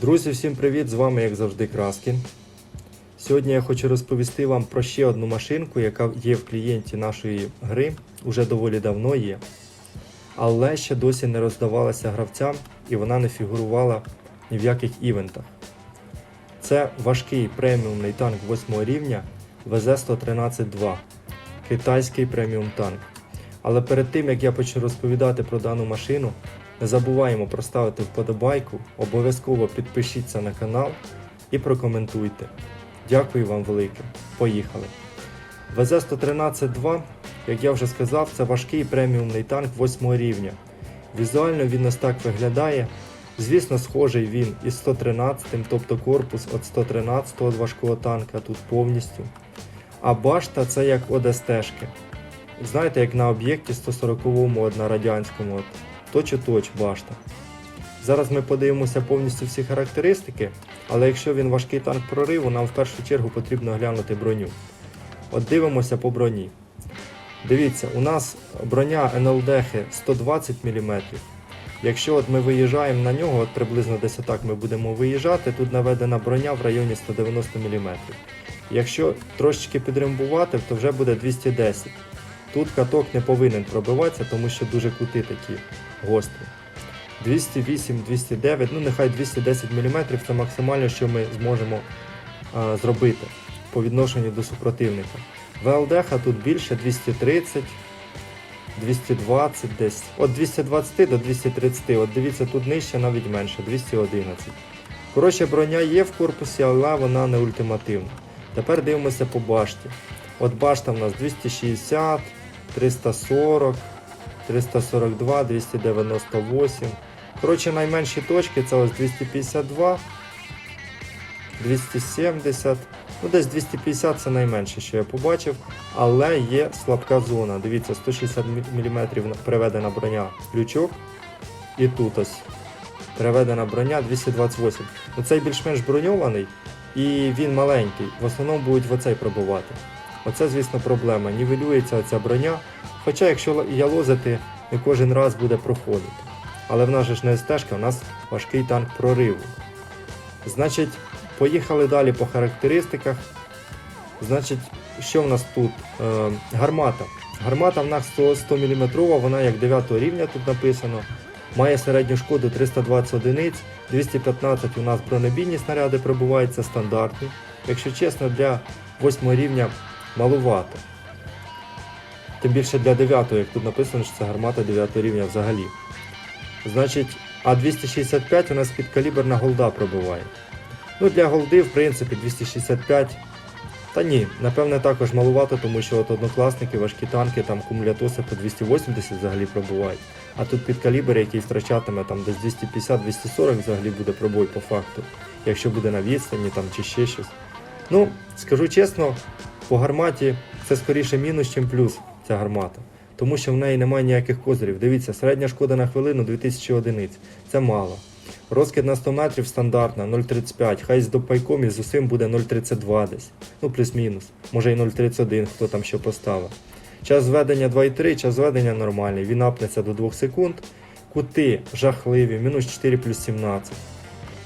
Друзі, всім привіт! З вами, як завжди, Краскін. Сьогодні я хочу розповісти вам про ще одну машинку, яка є в клієнті нашої гри, уже доволі давно є, але ще досі не роздавалася гравцям і вона не фігурувала ні в яких івентах. Це важкий преміумний танк 8 рівня ВЗ-113-2, китайський преміум танк. Але перед тим як я почну розповідати про дану машину, не забуваємо проставити вподобайку, обов'язково підпишіться на канал і прокоментуйте. Дякую вам велике. Поїхали. ВЗ-113-2, як я вже сказав, це важкий преміумний танк 8 рівня. Візуально він ось так виглядає. Звісно, схожий він із 113, тобто корпус від 113 го важкого танка тут повністю. А башта це як ОДСТшки. Знаєте, як на об'єкті 140-му от на радянському, от, точ у точ башта. Зараз ми подивимося повністю всі характеристики, але якщо він важкий танк прориву, нам в першу чергу потрібно глянути броню. От дивимося по броні. Дивіться, у нас броня НЛДХ 120 мм. Якщо от ми виїжджаємо на нього, от приблизно десь так ми будемо виїжджати, тут наведена броня в районі 190 мм. Якщо трошечки підрембувати, то вже буде 210 Тут каток не повинен пробиватися, тому що дуже кути такі гострі. 208, 209, ну нехай 210 мм це максимально, що ми зможемо а, зробити по відношенню до супротивника. ВЛДХ тут більше 230, 220 десь. От 220 до 230. От дивіться, тут нижче навіть менше, 211. Коротше, броня є в корпусі, але вона не ультимативна. Тепер дивимося по башті. От башта в нас 260, 340, 342, 298. Коротше, найменші точки це ось 252, 270. Ну, десь 250 це найменше, що я побачив. Але є слабка зона. Дивіться, 160 мм приведена броня лючок. І тут ось приведена броня 228. Ну, Цей більш-менш броньований і він маленький. В основному будуть в оцей пробувати. Оце, звісно, проблема. Нівелюється ця броня. Хоча, якщо ялозити, не кожен раз буде проходити. Але в нас же ж не стежка, у нас важкий танк прориву. Значить, поїхали далі по характеристиках. Значить, що в нас тут? Е, гармата. Гармата в нас 100, 100 мм, вона як 9 рівня тут написано. Має середню шкоду 320 одиниць, 215 у нас бронебійні снаряди пробувають, це стандартні. Якщо чесно, для 8 рівня малувато. Тим більше для 9, як тут написано, що це гармата 9 рівня взагалі. Значить, а 265 у нас підкаліберна голда пробиває. Ну, для голди, в принципі, 265. Та ні, напевне, також малувато, тому що от однокласники, важкі танки, там кумулятоси по 280 взагалі пробувають. А тут підкалібр, який втрачатиме там десь 250-240 взагалі буде пробой по факту, якщо буде на відстані там чи ще щось. Ну, скажу чесно, по гарматі це скоріше мінус, ніж плюс ця гармата. Тому що в неї немає ніяких козирів. Дивіться, середня шкода на хвилину 2000 одиниць. Це мало. Розкид на 100 метрів стандартна 0,35. Хай з допайком і з усім буде 0,32 десь. Ну, плюс-мінус. Може і 0,31, хто там що поставив. Час зведення 2,3, час зведення нормальний. Він апнеться до 2 секунд. Кути жахливі, мінус 4 плюс 17.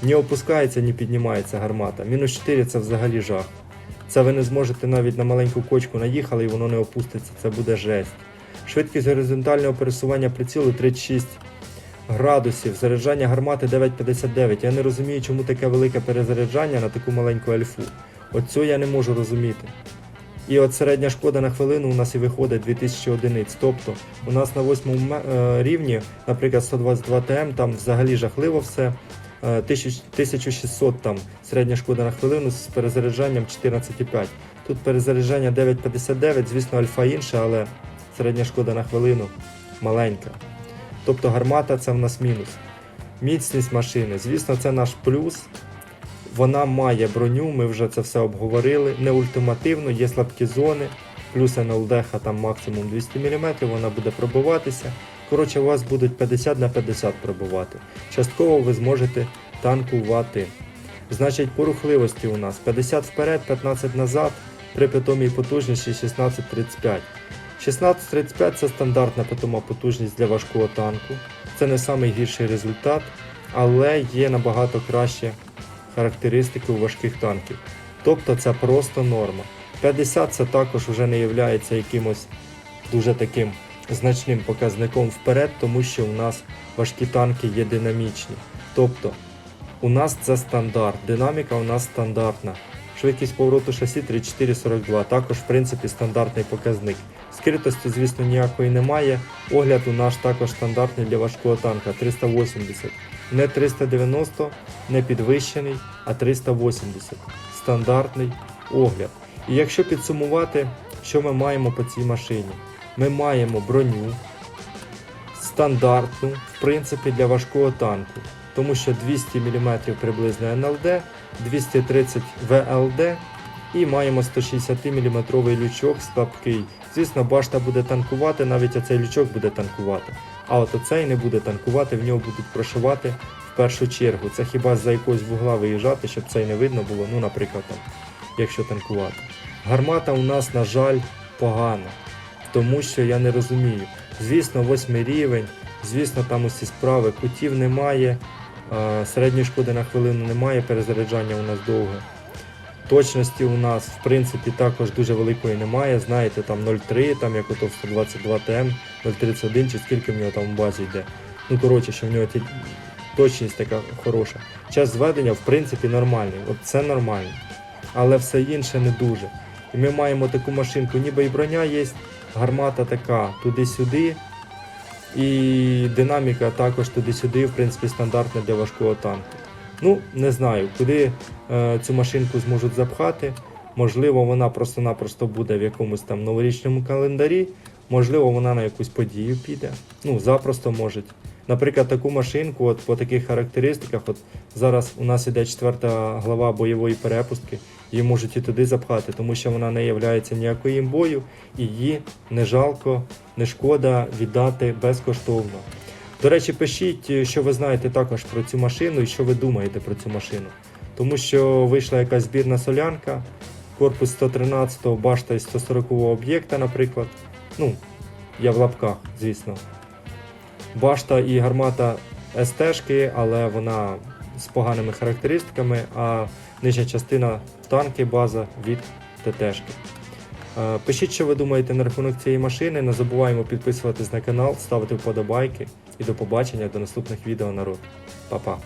Ні опускається, ні піднімається гармата. Мінус 4 це взагалі жах. Це ви не зможете навіть на маленьку кочку наїхали і воно не опуститься. Це буде жесть. Швидкість горизонтального пересування прицілу 36 градусів, заряджання гармати 9,59. Я не розумію, чому таке велике перезаряджання на таку маленьку альфу. Цього я не можу розуміти. І от середня шкода на хвилину у нас і виходить 2000 одиниць. Тобто у нас на 8 рівні, наприклад, 122 ТМ, там взагалі жахливо все. Е, 1600 там середня шкода на хвилину з перезаряджанням 14,5. Тут перезаряджання 9,59, звісно, альфа інша, але середня шкода на хвилину маленька. Тобто гармата це в нас мінус. Міцність машини, звісно, це наш плюс. Вона має броню, ми вже це все обговорили. Не ультимативно, є слабкі зони, плюс НЛДХ там максимум 200 мм, вона буде пробиватися. Коротше, у вас будуть 50 на 50 пробувати. Частково ви зможете танкувати. Значить, по рухливості у нас 50 вперед, 15 назад, при питомій потужності 16-35. 16.35 це стандартна питома потужність для важкого танку. Це не найгірший результат. але є набагато кращі характеристики у важких танків. Тобто це просто норма. 50 це також вже не є якимось дуже таким значним показником вперед, тому що у нас важкі танки є динамічні. Тобто у нас це стандарт, динаміка у нас стандартна. Швидкість повороту шасі 3442, також в принципі стандартний показник. Скритості, звісно, ніякої немає. Огляд у нас також стандартний для важкого танка 380. Не 390, не підвищений, а 380. Стандартний огляд. І якщо підсумувати, що ми маємо по цій машині? Ми маємо броню стандартну, в принципі, для важкого танку, тому що 200 мм приблизно НЛД, 230 ВЛД і маємо 160 мм лючок слабкий. Звісно, башта буде танкувати, навіть оцей лючок буде танкувати. А от оцей не буде танкувати, в нього будуть прошивати в першу чергу. Це хіба за якогось вугла виїжджати, щоб цей не видно було, ну, наприклад, там, якщо танкувати. Гармата у нас, на жаль, погана, тому що я не розумію. Звісно, восьмий рівень, звісно, там усі справи, кутів немає, е, середньої шкоди на хвилину немає, перезаряджання у нас довге. Точності у нас, в принципі, також дуже великої немає. Знаєте, там 0,3, там як ото в 122 ТМ, 0,31 чи скільки в нього там в базі йде. Ну, коротше, що в нього ті- точність така хороша. Час зведення, в принципі, нормальний. От це нормально. Але все інше не дуже. І ми маємо таку машинку, ніби і броня є, гармата така туди-сюди. І динаміка також туди-сюди, в принципі, стандартна для важкого танку. Ну, не знаю, куди е, цю машинку зможуть запхати. Можливо, вона просто-напросто буде в якомусь там новорічному календарі, можливо, вона на якусь подію піде. Ну, запросто може. Наприклад, таку машинку, от по таких характеристиках, от зараз у нас іде четверта глава бойової перепустки, її можуть і туди запхати, тому що вона не є ніякою імбою, і її не жалко, не шкода віддати безкоштовно. До речі, пишіть, що ви знаєте також про цю машину і що ви думаєте про цю машину. Тому що вийшла якась збірна солянка, корпус 113-го башта із 140 об'єкта, наприклад. Ну, я в лапках, звісно. Башта і гармата СТ-шки, але вона з поганими характеристиками, а нижня частина танки, база від ТТ-шки. Е, Пишіть, що ви думаєте на рахунок цієї машини. Не забуваємо підписуватись на канал, ставити вподобайки. І до побачення до наступних відео народ. Па-па.